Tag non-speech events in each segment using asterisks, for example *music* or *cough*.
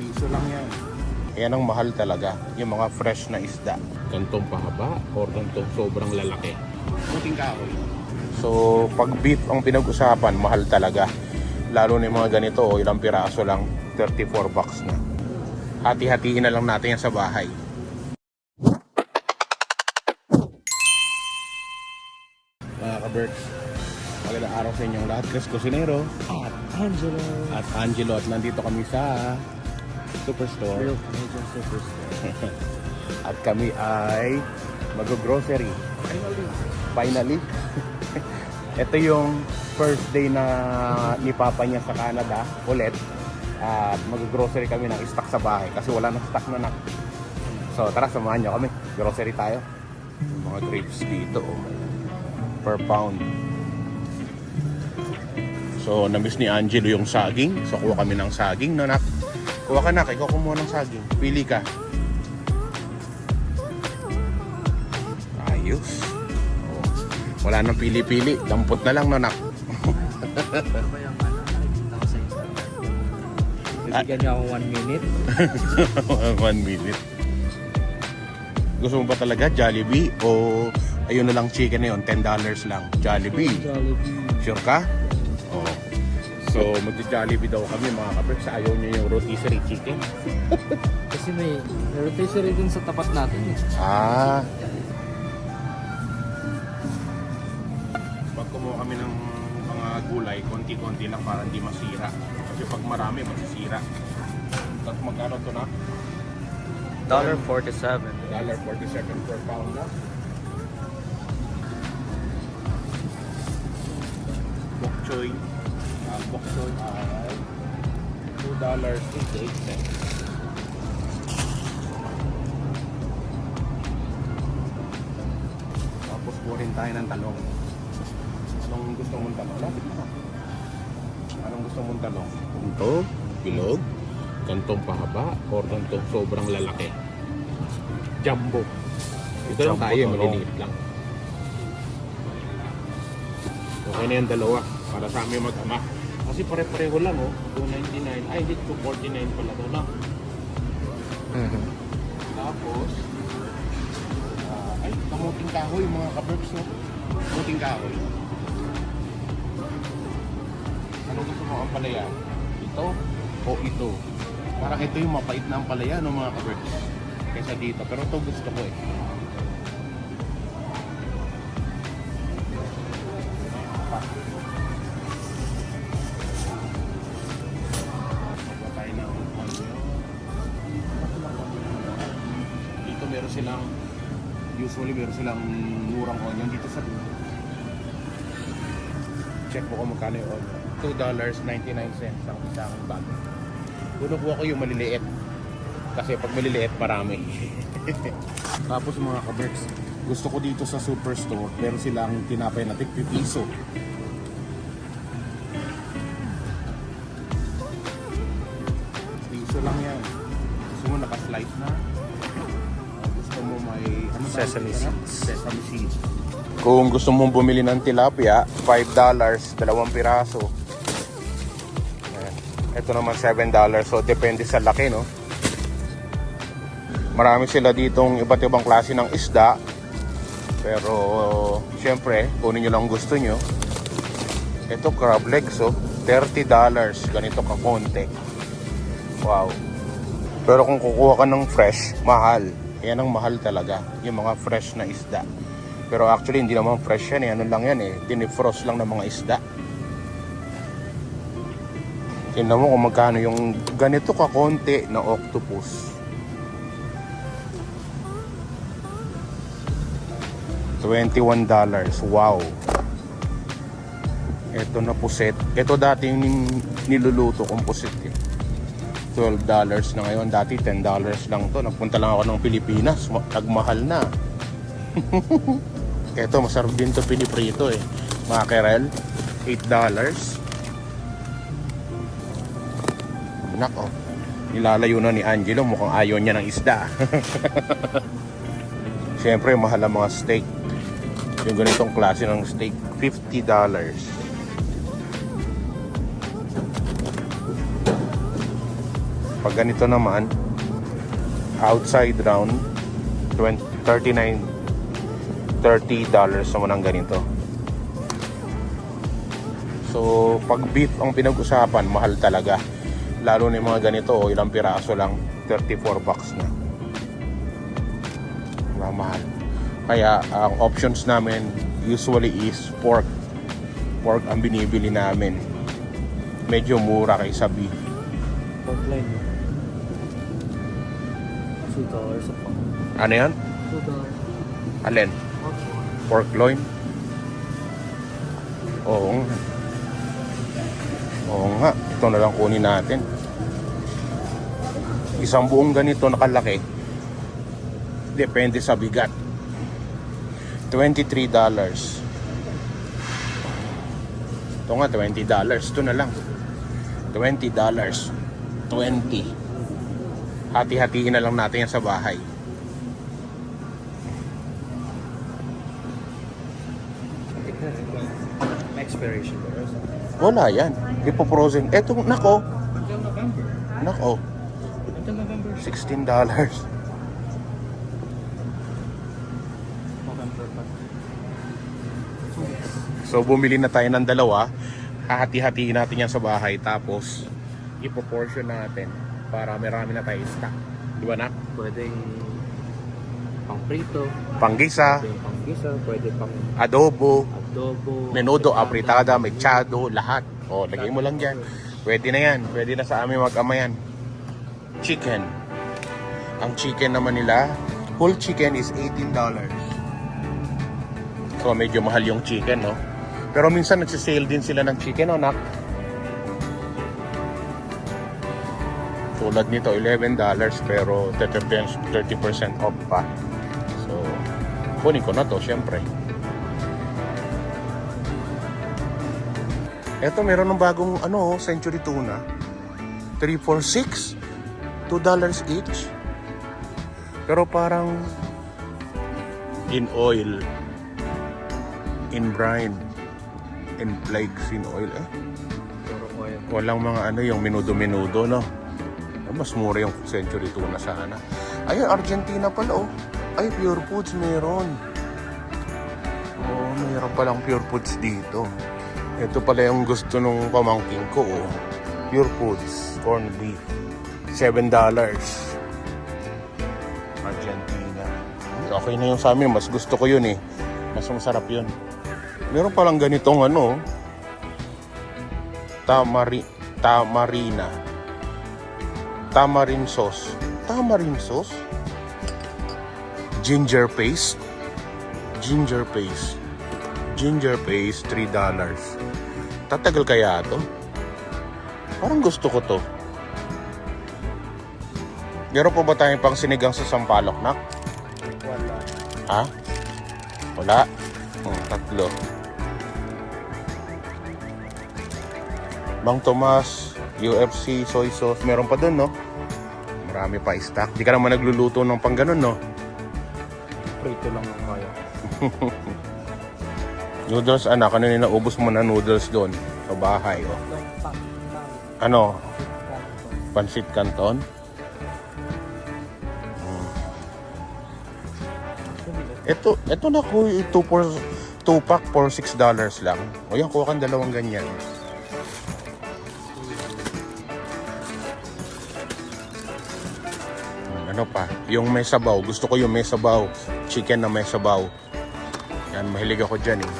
Piso lang yan. Yan ang mahal talaga. Yung mga fresh na isda. Gantong pahaba or gantong sobrang lalaki. Puting kahoy. So, pag beef ang pinag-usapan, mahal talaga. Lalo na yung mga ganito, oh, ilang piraso lang, 34 bucks na. Hati-hatiin na lang natin yan sa bahay. Mga ka-Berks, magandang araw sa inyong lahat. Chris Cusinero At Angelo. at Angelo at nandito kami sa Superstore. Real Canadian Superstar. *laughs* At kami ay mag-grocery. Finally. Finally, *laughs* ito yung first day na ni Papa niya sa Canada ulit. At mag-grocery kami ng stock sa bahay kasi wala nang stock na nak. So tara, samahan niyo kami. Grocery tayo. Mga grapes dito. Oh. Per pound. So, namiss ni Angelo yung saging. So, kuha kami ng saging. No, nak? Kuha ka, nak. Ikaw kumuha ng saging. Pili ka. Ayos. Oh. Wala nang pili-pili. Dampot na lang, no, nak? Ba *laughs* yung? Nakikita ko sa Instagram. Bibigyan niyo ako one minute. *laughs* One minute. Gusto mo ba talaga Jollibee o ayun na lang chicken na yun, $10 lang. Jollibee. Jollibee. Sure ka? Oo. So, magja-Jollibee daw kami mga kapers. Ayaw niya yung rotisserie chicken. *laughs* Kasi may rotisserie din sa tapat natin eh. Ah. Pag kumuha kami ng mga gulay, konti-konti lang para hindi masira. Kasi pag marami, masisira. Tapos magkano to na? Dollar 47. $1.47 per pound na. Choy ay $2.88. Tapos kunin tayo ng talong. Anong gusto mong talong? Lapit mo. Anong gusto mong talong? Ito, bilog, gantong pahaba, or gantong sobrang lalaki. Jumbo. Ito lang Jumbo tayo, talong. maliliit lang. Okay na yung dalawa para sa amin mag-ama. Kasi pare-pareho lang oh. 299. Ay, hindi 249 pala to na. Tapos, ah, ay, kamuting kahoy mga kaberks no. Kamuting kahoy. Ano gusto mo ang palaya? Ito o ito? Parang ito yung mapait na ang palaya no mga kaberks. Kaysa dito. Pero ito gusto ko eh. Meron silang usually meron silang murang onion dito sa check mo kung magkano yung onion. $2.99 ang isang bag. Kuno ko yung maliliit. Kasi pag maliliit, marami. *laughs* Tapos mga kaberks, gusto ko dito sa superstore, meron silang tinapay na tig piso. Piso lang yan. Gusto mo naka-slice na? Gusto mo may ano Sesame seeds. Sesame seeds. Kung gusto mong bumili ng tilapia, $5, dalawang piraso. Ayan. Ito naman $7, so depende sa laki, no? Marami sila ditong iba't ibang klase ng isda. Pero, syempre, kunin nyo lang gusto nyo. Ito, crab legs, oh. $30. Ganito ka konti. Wow. Pero kung kukuha ka ng fresh, mahal. Yan ang mahal talaga. Yung mga fresh na isda. Pero actually, hindi naman fresh yan eh. Ano lang yan eh. Dinifrost lang ng mga isda. Tingnan mo kung magkano yung ganito ka konti na octopus. $21. Wow. Ito na puset. Ito dati yung niluluto kong puset eh. $12 na ngayon. Dati $10 lang to. Nagpunta lang ako ng Pilipinas. Ma- Nagmahal na. *laughs* Ito, masarap din to piniprito eh. Mga kerel, $8. Nako. Nilalayo na ni Angelo. Mukhang ayaw niya ng isda. *laughs* Siyempre, mahal ang mga steak. Yung ganitong klase ng steak, $50. Pag ganito naman, outside round, 20, 39 30 dollars naman ang ganito. So, pag beef ang pinag-usapan, mahal talaga. Lalo na yung mga ganito, oh, ilang piraso lang, 34 bucks na. Mahal. Kaya, ang options namin usually is pork. Pork ang binibili namin. Medyo mura kaysa beef. Pork line. Two dollars a pound. Ano yan? Two dollars. Alin? Pork loin? Oo nga. Oo nga. Ito na lang kunin natin. Isang buong ganito nakalaki. Depende sa bigat. $23. Ito nga, $20. Ito na lang. $20. 20. Hati-hatiin na lang natin yan sa bahay. Expiration. Wala yan. Ipoprosen. Eto, nako. Until November. Nako. Until November. $16. November. So, bumili na tayo ng dalawa. Hahati-hatiin natin yan sa bahay. Tapos, ipoportion natin para marami na tayo stock. Di ba na? Pwedeng pang prito, Panggisa, pwedeng pang gisa, pwede pang adobo, adobo, menudo, apritada, mechado, lahat. O, lagay mo lang dyan. Pwede na yan. Pwede na sa amin mag-ama yan. Chicken. Ang chicken naman nila, whole chicken is $18. So, medyo mahal yung chicken, no? Pero minsan nagsisale din sila ng chicken, no, nak? Tulad nito, $11 pero 30% 30% off pa. So, kunin ko na to, syempre. Eto, meron ng bagong ano, century tuna. 346. $2 each. Pero parang in oil, in brine, in flakes in oil. Eh, walang mga ano, yung minudo-minudo, no? Eh, Mas mura yung century tuna sana. Ayun, Argentina pala, oh. Ay, Pure Foods meron. Oh, mayroon palang Pure Foods dito. Ito pala yung gusto nung pamangking ko, oh. Pure Foods, corned beef. $7. Argentina. Okay na yung sa amin. Mas gusto ko yun eh. Mas masarap yun. Meron palang ganitong ano, tamari, tamarina. Tamarin sauce. Tamarin sauce? Ginger paste. Ginger paste. Ginger paste, $3. Tatagal kaya to? Parang gusto ko to. Meron po ba tayong pang sinigang sa sampalok, nak? Wala. Ha? Wala? Hmm, tatlo. Bang Tomas, UFC, soy sauce, meron pa dun, no? Marami pa stock. Di ka naman nagluluto ng pang ganun, no? Prito lang ang kaya. *laughs* Noodles, anak, ano na ubos mo na noodles doon sa bahay, oh. Ano? Pansit Canton? Hmm. Ito, ito na ko, 2 for 2 pack for 6 dollars lang. O yan, kuha kang dalawang ganyan. Ano pa? Yung may sabaw. Gusto ko yung may sabaw. Chicken na may sabaw. Yan, mahilig ako dyan eh.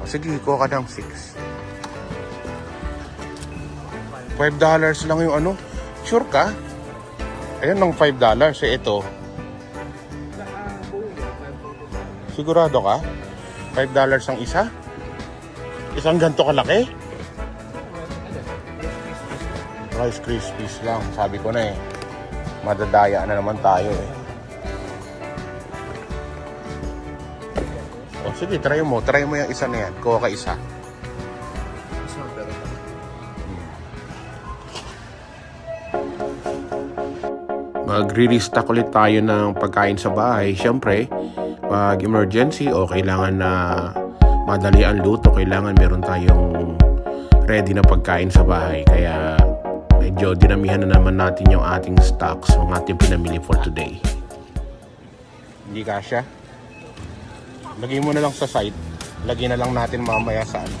O, sige, kuha ka ng 6. 5 dollars lang yung ano. Sure ka? Ayun ng 5 dollars. Eh, ito. Sigurado ka? 5 dollars ang isa? Isang ganto kalaki? Rice Krispies lang. Sabi ko na eh. Madadaya na naman tayo eh. O sige, try mo. Try mo yung isa na yan. Kuha ka isa. Pero magre-restock ulit tayo ng pagkain sa bahay. Siyempre, pag emergency o kailangan na madali ang luto, kailangan meron tayong ready na pagkain sa bahay. Kaya medyo dinamihan na naman natin yung ating stocks, yung ating pinamili for today. Hindi kasha. Lagay mo na lang sa side. Lagay na lang natin mamaya sa ano.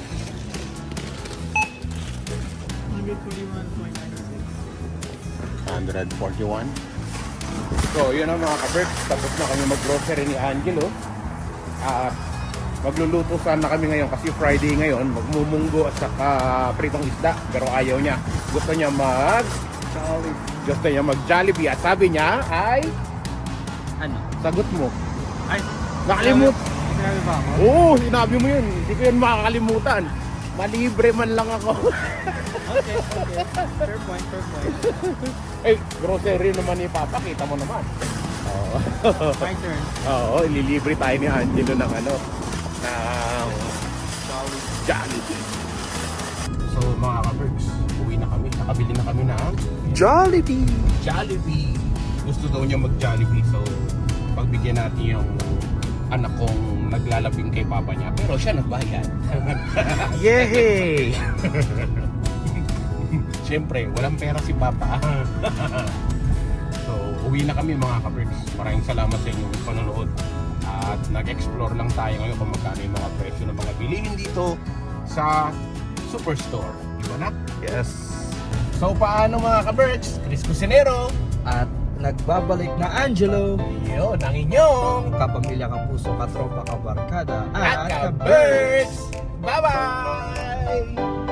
141. So, yun ang mga ka-Berks. Tapos na kami mag-grocery ni Angelo. At magluluto sana kami ngayon kasi Friday ngayon. Magmumunggo at saka pritong isda. Pero ayaw niya. Gusto niya mag... Gusto niya mag Jollibee. At sabi niya ay... Ano? Sagot mo. Ay, Nakalimut. sinabi ba ako? Oo, sinabi mo yun. Hindi ko yun makakalimutan. Malibre man lang ako. Okay, okay. Fair point, fair point. *laughs* eh, grocery naman ni Papa. Kita mo naman. Oo. My turn. *laughs* Oo, ililibre tayo ni Angelo ng ano, ng Jollibee. So mga ka-Berks, uwi na kami. Nakabili na kami ng Jollibee! Jollibee! Gusto daw niya mag-Jollibee so pagbigyan natin yung anak kong naglalabing kay papa niya pero siya nagbayad. *laughs* Yay! *laughs* Siyempre, walang pera si papa. *laughs* So, uwi na kami mga kabricks. Maraming salamat sa inyong panonood. At nag-explore lang tayo ngayon kung magkano yung mga presyo ng mga bilihin dito sa Superstore. Di ba na? Yes. So, paano mga kabricks? Chris Cusinero. At nagbabalik na Angelo. Yun, ang inyong Kapamilya ka puso, katropa ka barkada. at ka-birds. Bye-bye!